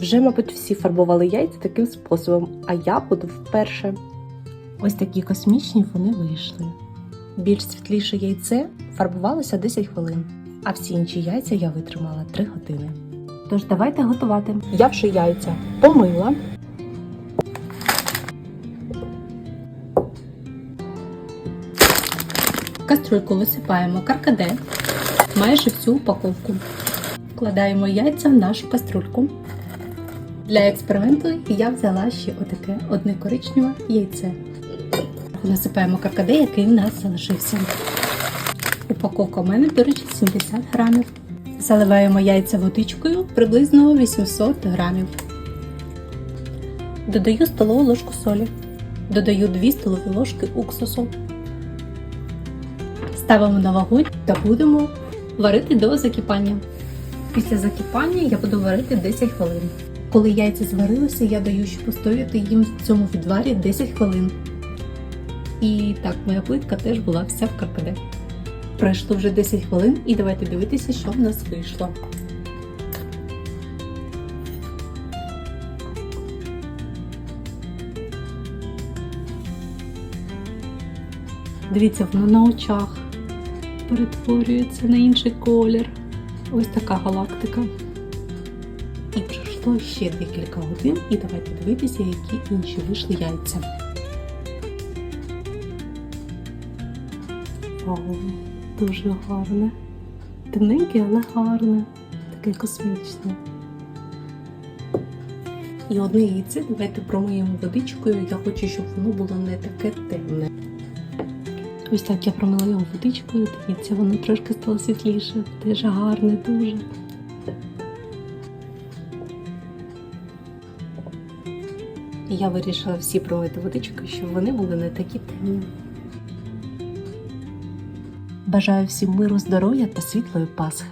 Вже, мабуть, всі фарбували яйця таким способом, а я буду вперше. Ось такі космічні вони вийшли. Більш світліше яйце фарбувалося 10 хвилин, а всі інші яйця я витримала 3 години. Тож давайте готувати. Я вже яйця помила. В кастрюльку висипаємо каркаде, майже всю упаковку. Вкладаємо яйця в нашу кастрюльку. Для експерименту я взяла ще отаке одне коричневе яйце. Насипаємо каркаде, який в нас залишився. Упаковка у мене, до речі, 70 грамів. Заливаємо яйця водичкою приблизно 800 грамів. Додаю столову ложку солі. Додаю 2 столові ложки уксусу. Ставимо на вогонь та будемо варити до закипання. Після закипання я буду варити 10 хвилин. Коли яйця зварилися, я даю ще постояти їм в цьому відварі 10 хвилин. І так, моя плитка теж була вся в каркаде. Пройшло вже 10 хвилин і давайте дивитися, що в нас вийшло. Дивіться, воно на очах перетворюється на інший колір. Ось така галактика. І пройшло ще декілька годин, і давайте дивитися, які інші вийшли яйця. О, дуже гарне. Темненьке, але гарне. Таке космічне. І одне яйце давайте промиємо водичкою. Я хочу, щоб воно було не таке темне. Ось так я промила його водичкою. Дивіться, воно трошки стало світліше. Теж гарне дуже. Я вирішила всі промити водичкою, щоб вони були не такі темні. Бажаю всім миру, здоров'я та світлої Пасхи!